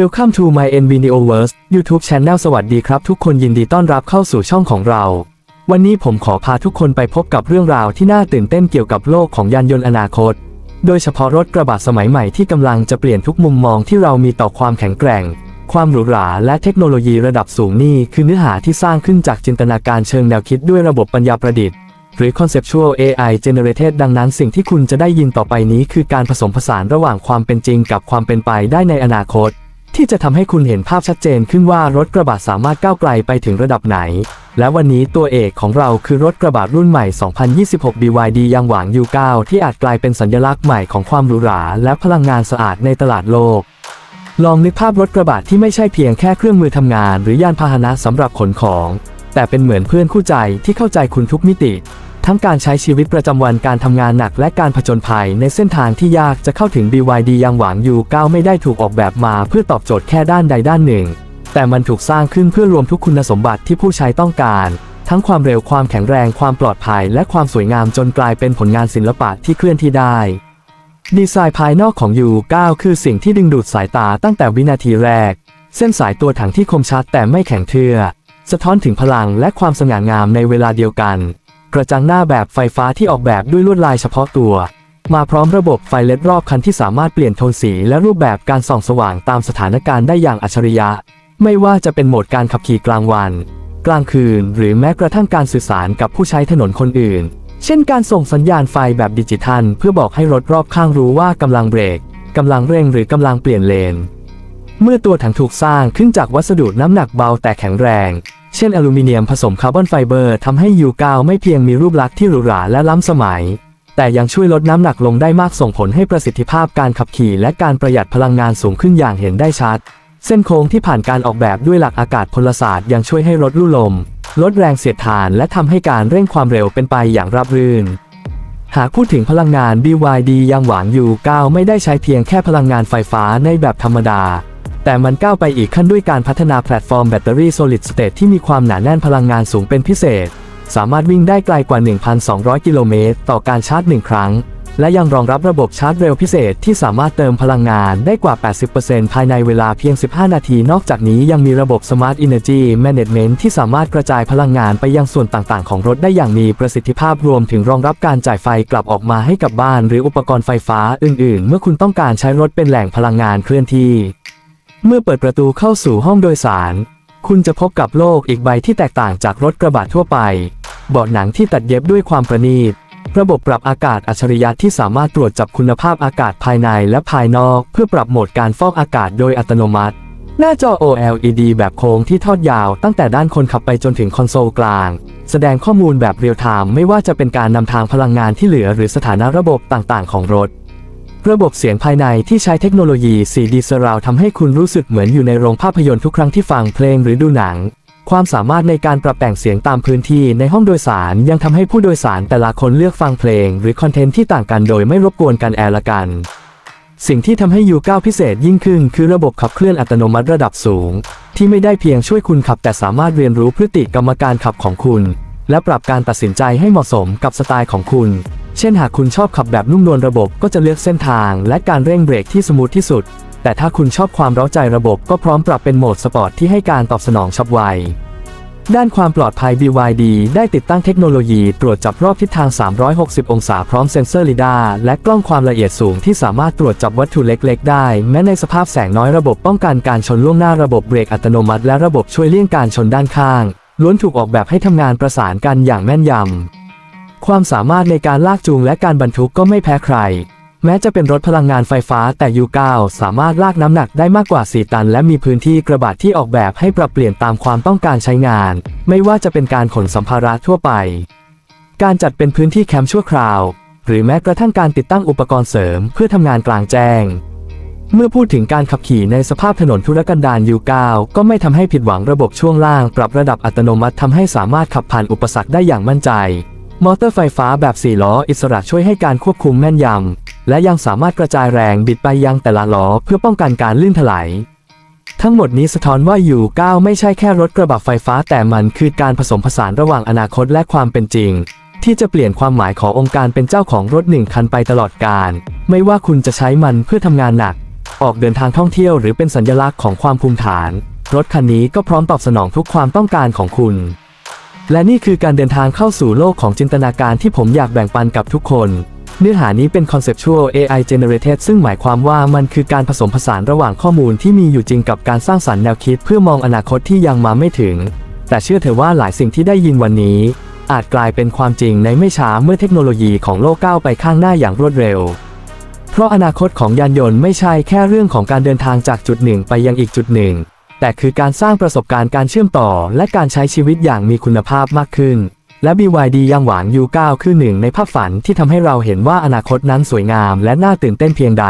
Welcome to my NVIDIOverse YouTube Channel สวัสดีครับทุกคนยินดีต้อนรับเข้าสู่ช่องของเรา วันนี้ผมขอพาทุกคนไปพบกับเรื่องราวที่น่าตื่นเต้นเกี่ยวกับโลกของยานยนต์อนาคต โดยเฉพาะรถกระบะสมัยใหม่ที่กำลังจะเปลี่ยนทุกมุมมองที่เรามีต่อความแข็งแกร่ง ความหรูหราและเทคโนโลยีระดับสูงนี่คือเนื้อหาที่สร้างขึ้นจากจินตนาการเชิงแนวคิดด้วยระบบปัญญาประดิษฐ์หรือ Conceptual AI Generated ดังนั้นสิ่งที่คุณจะได้ยินต่อไปนี้คือการผสมผสานระหว่างความเป็นจริงกับความเป็นไปได้ในอนาคต ที่จะทำให้คุณเห็นภาพชัดเจนขึ้นว่ารถกระบะสามารถก้าวไกลไปถึงระดับไหน และวันนี้ตัวเอกของเราคือรถกระบะรุ่นใหม่ 2026 BYD ยังหวาง U9 ที่อาจกลายเป็นสัญลักษณ์ใหม่ของความหรูหราและพลังงานสะอาดในตลาดโลก ลองนึกภาพรถกระบะที่ไม่ใช่เพียงแค่เครื่องมือทำงาน หรือยานพาหนะสำหรับขนของ แต่เป็นเหมือนเพื่อนคู่ใจที่เข้าใจคุณทุกมิติ ทั้งการใช้ชีวิตประจำวันการทำงานหนักและการผจญภัยในเส้นทางที่ยากจะเข้าถึง BYD ยังหวังอยู่ก้าวไม่ได้ถูกออกแบบมาเพื่อตอบโจทย์แค่ด้านใดด้านหนึ่ง แต่มันถูกสร้างขึ้นเพื่อรวมทุกคุณสมบัติที่ผู้ใช้ต้องการ ทั้งความเร็วความแข็งแรงความปลอดภัย และความสวยงามจนกลายเป็นผลงานศิลปะที่เคลื่อนที่ได้ดีไซน์ภายนอกของ U9 คือสิ่งที่ดึงดูดสายตาตั้งแต่วินาทีแรก เส้นสายตัวถังที่คมชัดแต่ไม่แข็งเทื่อสะท้อนถึงพลังและความสง่างามในเวลาเดียวกัน กระจังหน้าแบบไฟฟ้าที่ออกแบบด้วยลวดลายเฉพาะตัว มาพร้อมระบบไฟเลดรอบคันที่สามารถเปลี่ยนโทนสีและรูปแบบการส่องสว่างตามสถานการณ์ได้อย่างอัจฉริยะ ไม่ว่าจะเป็นโหมดการขับขี่กลางวัน กลางคืน หรือแม้กระทั่งการสื่อสารกับผู้ใช้ถนนคนอื่น เช่นการส่งสัญญาณไฟแบบดิจิทัล เพื่อบอกให้รถรอบข้างรู้ว่ากำลังเบรกกำลังเร่งหรือกำลังเปลี่ยนเลน เมื่อตัวถังถูกสร้างขึ้นจากวัสดุน้ำหนักเบาแต่แข็งแรง เช่นอลูมิเนียมผสมคาร์บอนไฟเบอร์ทำให้ U9 ไม่เพียงมีรูปลักษณ์ที่หรูหราและล้ำสมัย แต่ยังช่วยลดน้ำหนักลงได้มากส่งผลให้ประสิทธิภาพการขับขี่และการประหยัดพลังงานสูงขึ้นอย่างเห็นได้ชัด เส้นโค้งที่ผ่านการออกแบบด้วยหลักอากาศพลศาสตร์ยังช่วยให้รถลู่ลม ลดแรงเสียดทานและทำให้การเร่งความเร็วเป็นไปอย่างราบรื่นหากพูดถึงพลังงาน BYD ยังหวาง U9 ไม่ได้ใช้เพียงแค่พลังงานไฟฟ้าในแบบธรรมดา แต่มันก้าวไปอีกขั้นด้วยการพัฒนาแพลตฟอร์มแบตเตอรี่ Solid State ที่มีความหนาแน่นพลังงานสูงเป็นพิเศษ สามารถวิ่งได้ไกลกว่า 1,200 กิโลเมตร ต่อการชาร์จ 1 ครั้ง และยังรองรับระบบชาร์จเร็วพิเศษที่สามารถเติมพลังงานได้กว่า 80%ภายในเวลาเพียง 15 นาที นอกจากนี้ยังมีระบบ Smart Energy Management ที่สามารถกระจายพลังงานไปยังส่วนต่างๆ ของรถได้อย่างมีประสิทธิภาพรวมถึงรองรับการจ่ายไฟกลับออกมาให้กับบ้าน หรืออุปกรณ์ไฟฟ้าอื่น ๆ เมื่อคุณต้องการใช้รถเป็นแหล่งพลังงานเคลื่อนที่ เมื่อเปิดประตูเข้าสู่ห้องโดยสาร คุณจะพบกับโลกอีกใบที่แตกต่างจากรถกระบะทั่วไป เบาะหนังที่ตัดเย็บด้วยความประณีต ระบบปรับอากาศอัจฉริยะที่สามารถตรวจจับคุณภาพอากาศภายในและภายนอก เพื่อปรับโหมดการฟอกอากาศโดยอัตโนมัติ หน้าจอ OLED แบบโค้งที่ทอดยาวตั้งแต่ด้านคนขับไปจนถึงคอนโซลกลาง แสดงข้อมูลแบบเรียลไทม์ไม่ว่าจะเป็นการนำทางพลังงานที่เหลือหรือสถานะระบบต่างๆ ของรถ ระบบเสียงภายในที่ใช้เทคโนโลยี 4D Surround ทำให้คุณรู้สึกเหมือนอยู่ในโรงภาพยนตร์ทุกครั้งที่ฟังเพลงหรือดูหนัง ความสามารถในการปรับแต่งเสียงตามพื้นที่ในห้องโดยสาร ยังทำให้ผู้โดยสารแต่ละคนเลือกฟังเพลง หรือคอนเทนต์ที่ต่างกันโดยไม่รบกวนกันแอร์ละกัน สิ่งที่ทำให้ U9 พิเศษยิ่งขึ้น คือระบบขับเคลื่อนอัตโนมัติระดับสูง ที่ไม่ได้เพียงช่วยคุณขับแต่สามารถเรียนรู้พฤติกรรมการขับของคุณ และปรับการตัดสินใจให้เหมาะสมกับสไตล์ของคุณ เช่นหากคุณชอบขับแบบนุ่มนวลระบบก็จะเลือกเส้นทาง และการเร่งเบรกที่สมูทที่สุด แต่ถ้าคุณชอบความเร้าใจระบบก็พร้อมปรับเป็นโหมดสปอร์ตที่ให้การตอบสนองฉับไว ด้านความปลอดภัย BYD ได้ติดตั้งเทคโนโลยีตรวจจับรอบทิศทาง 360 องศาพร้อมเซ็นเซอร์ LiDAR และกล้องความละเอียดสูงที่สามารถตรวจจับวัตถุเล็ก ๆ ได้ แม้ในสภาพแสงน้อยระบบป้องกันการชนล่วงหน้าระบบเบรกอัตโนมัติ และระบบช่วยเลี่ยงการชนด้านข้าง ล้วนถูกออกแบบให้ทำงานประสานกันอย่างแม่นยำ ความสามารถในการลากจูงและการบรรทุกก็ไม่แพ้ใคร แม้จะเป็นรถพลังงานไฟฟ้าแต่ U9 สามารถลากน้ำหนักได้มากกว่า 4 ตัน และมีพื้นที่กระบะที่ออกแบบให้ปรับเปลี่ยนตามความต้องการใช้งาน ไม่ว่าจะเป็นการขนสัมภาระทั่วไป การจัดเป็นพื้นที่แคมป์ชั่วคราว หรือแม้กระทั่งการติดตั้งอุปกรณ์เสริมเพื่อทำงานกลางแจ้ง เมื่อพูดถึงการขับขี่ในสภาพถนนทุรกันดาร U9 ก็ไม่ทำให้ผิดหวังระบบช่วงล่างปรับระดับอัตโนมัติทำให้สามารถขับผ่านอุปสรรคได้อย่างมั่นใจ มอเตอร์ไฟฟ้าแบบ 4 ล้อ อิสระช่วยให้การควบคุมแม่นยำและยังสามารถกระจายแรงบิดไปยังแต่ละล้อเพื่อป้องกันการลื่นถลายทั้งหมดนี้สะท้อนว่า U9 ไม่ใช่แค่รถกระบะไฟฟ้าแต่มันคือการผสมผสานระหว่างอนาคตและความเป็นจริง ที่จะเปลี่ยนความหมายขององค์การเป็นเจ้าของรถหนึ่งคันไปตลอดกาลไม่ว่าคุณจะใช้มันเพื่อทำงานหนัก ออกเดินทางท่องเที่ยวหรือเป็นสัญลักษณ์ของความภูมิฐาน รถคันนี้ก็พร้อมตอบสนองทุกความต้องการของคุณ และนี่คือการเดินทางเข้าสู่โลกของจินตนาการที่ผมอยากแบ่งปันกับทุกคน เนื้อหานี้เป็น conceptual AI generated ซึ่งหมายความว่ามันคือการผสมผสานระหว่างข้อมูลที่มีอยู่จริงกับการสร้างสรรค์แนวคิดเพื่อมองอนาคตที่ยังมาไม่ถึง แต่เชื่อเถอะว่าหลายสิ่งที่ได้ยินวันนี้ อาจกลายเป็นความจริงในไม่ช้าเมื่อเทคโนโลยีของโลกก้าวไปข้างหน้าอย่างรวดเร็ว เพราะอนาคตของยานยนต์ไม่ใช่แค่เรื่องของการเดินทางจากจุดหนึ่งไปยังอีกจุดหนึ่ง แต่คือการสร้างประสบการณ์การเชื่อมต่อ และการใช้ชีวิตอย่างมีคุณภาพมากขึ้น และ BYD ยังหวาน U9 คือหนึ่งในภาพฝันที่ทำให้เราเห็นว่าอนาคตนั้นสวยงาม และน่าตื่นเต้นเพียงใด